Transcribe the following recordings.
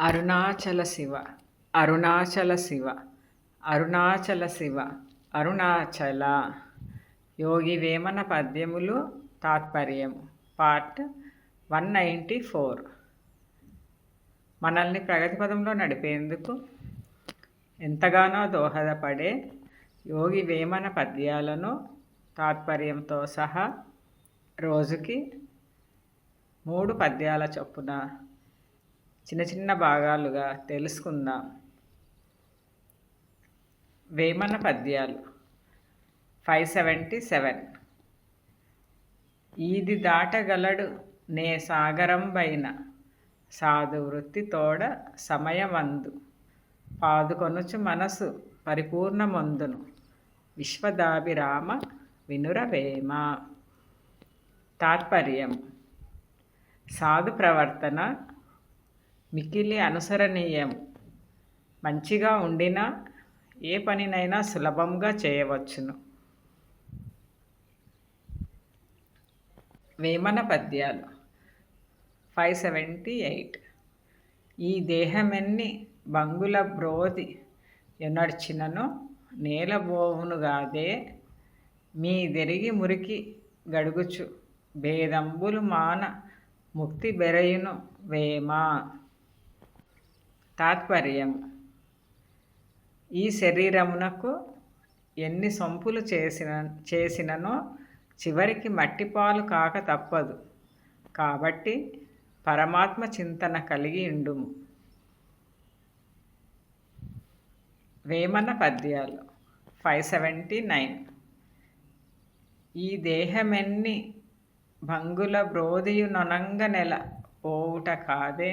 అరుణాచల శివ అరుణాచల శివ అరుణాచల శివ అరుణాచల. యోగి వేమన పద్యములు తాత్పర్యము part one ninety four. మనల్ని ప్రగతి పదంలో నడిపేందుకు ఎంతగానో దోహదపడే యోగి వేమన పద్యాలను తాత్పర్యంతో సహా రోజుకి మూడు పద్యాల చొప్పున చిన్న చిన్న భాగాలుగా తెలుసుకుందాం. వేమన పద్యాలు. Five seventy seven. ఈది దాటగలడు నే సాగరంబైన. సాధు వృత్తి తోడ సమయమందు. పాదుకొనుచు మనసు పరిపూర్ణమందును. విశ్వదాభిరామ వినురవేమ. తాత్పర్యం. సాధు ప్రవర్తన మిక్కిలి అనుసరణీయం. మంచిగా ఉండినా ఏ పనినైనా సులభంగా చేయవచ్చును. వేమన పద్యాలు. Five seventy eight. ఈ దేహమెన్ని బంగుల బ్రోది ఎనర్చినను నేలబోవునుగాదే మీ దెరిగి మురికి గడుగుచు. భేదంబులు మాన ముక్తి బెరయును వేమా. తాత్పర్యం ఈ శరీరమునకు ఎన్ని సొంపులు చేసిన చేసిననో చివరికి మట్టిపాలు కాక తప్పదు. కాబట్టి పరమాత్మ చింతన కలిగి ఉండుము వేమన పద్యాలు ఫైవ్ సెవెంటీ నైన్. ఈ దేహమెన్ని భంగుల బ్రోదియు నొనంగ నెల పోవుట కాదే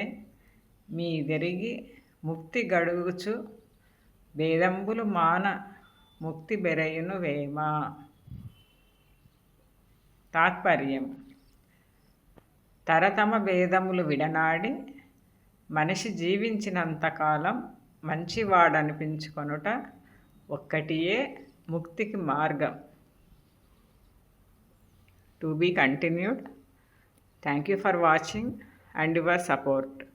మీ జరిగి ముక్తి గడుగుచు భేదంబులు మాన ముక్తి బెరయును వేమ? తాత్పర్యం. తరతమ భేదములు విడనాడి మనిషి జీవించినంతకాలం మంచివాడనిపించుకొనుట ఒక్కటియే ముక్తికి మార్గం. To be continued. Thank you for watching and your support.